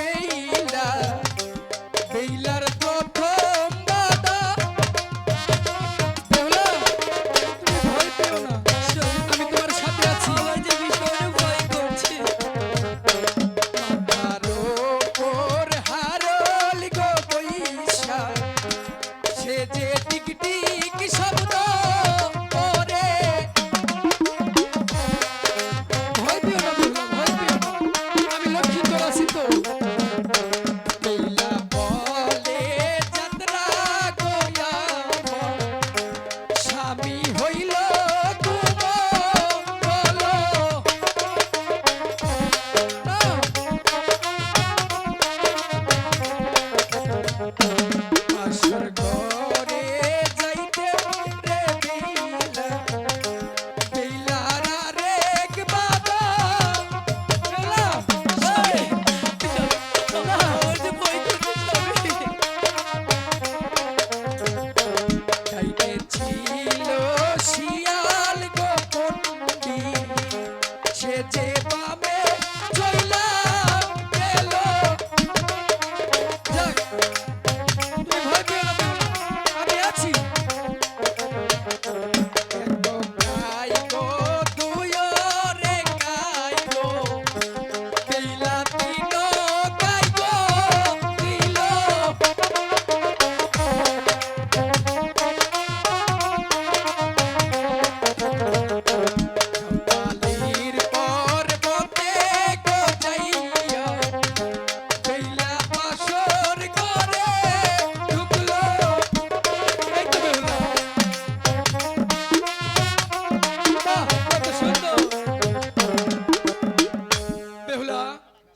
baby.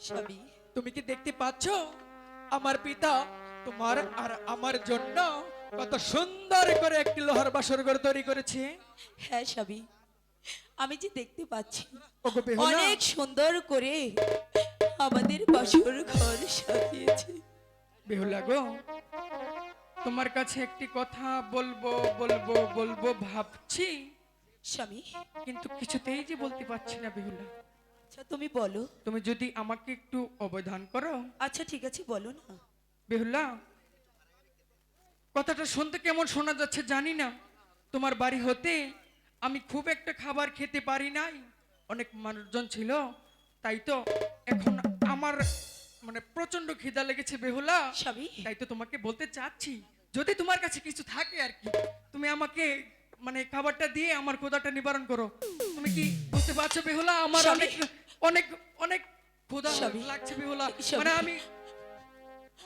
স্বামী, তুমি কি দেখতে পাচ্ছ? আমার পিতা তোমার আর আমার জন্য কত সুন্দর করে একটি লোহার বাসর ঘর তৈরি করেছে। হ্যাঁ স্বামী আমি যে দেখতে পাচ্ছি অনেক সুন্দর করে আমাদের বাসর ঘর সাজিয়েছে। বেহুলা গো তোমার কাছে একটি কথা বলব বলব বলব ভাবছি। স্বামী। কিন্তু কিছুতেই যে বলতে পারছি না বেহুলা। আচ্ছা তুমি বলো। তুমি যদি আমাকে একটু অবদান করো। আচ্ছা ঠিক আছে বলো না। বেহুলা কথাটা শুনতে কেমন শোনা যাচ্ছে জানি না। তোমার বাড়ি হতে আমি খুব একটা খাবার খেতে পারি নাই। অনেক মানুষজন ছিল তাই তো এখন আমার মানে প্রচণ্ড খিদা লেগেছে বেহুলা। স্বামী। তাই তো তোমাকে বলতে চাচ্ছি যদি তোমার কাছে কিছু থাকে আর কি তুমি আমাকে মানে খাবারটা দিয়ে আমার ক্ষুধাটা নিবারণ করো। তুমি কি বুঝতে পারছ বেহুলা? আমার অনেক অনেক অনেক ক্ষুধা লাগছে বেহুলা। মানে আমি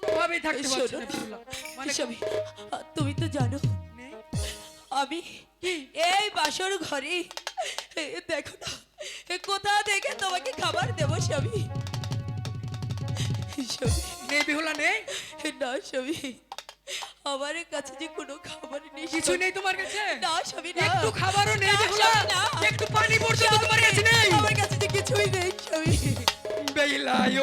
কোনোভাবেই থাকতে পারছি না বেহুলা। মানে তুমি তো জানো আমি? এই বাসর ঘরে দেখো না কোথা থেকে তোমাকে খাবার দেবো স্বামী। নেই বেহুলা নেই। না স্বামী। আমার কাছে যে কোনো খাবার নেই কিছু নেই তোমার কাছে? না স্বামী না। একটু খাবারও নেই না। একটু পানি পর্যন্ত তোমার কাছে নেই। আমার কাছে যে কিছুই নেই স্বামী। বেলায়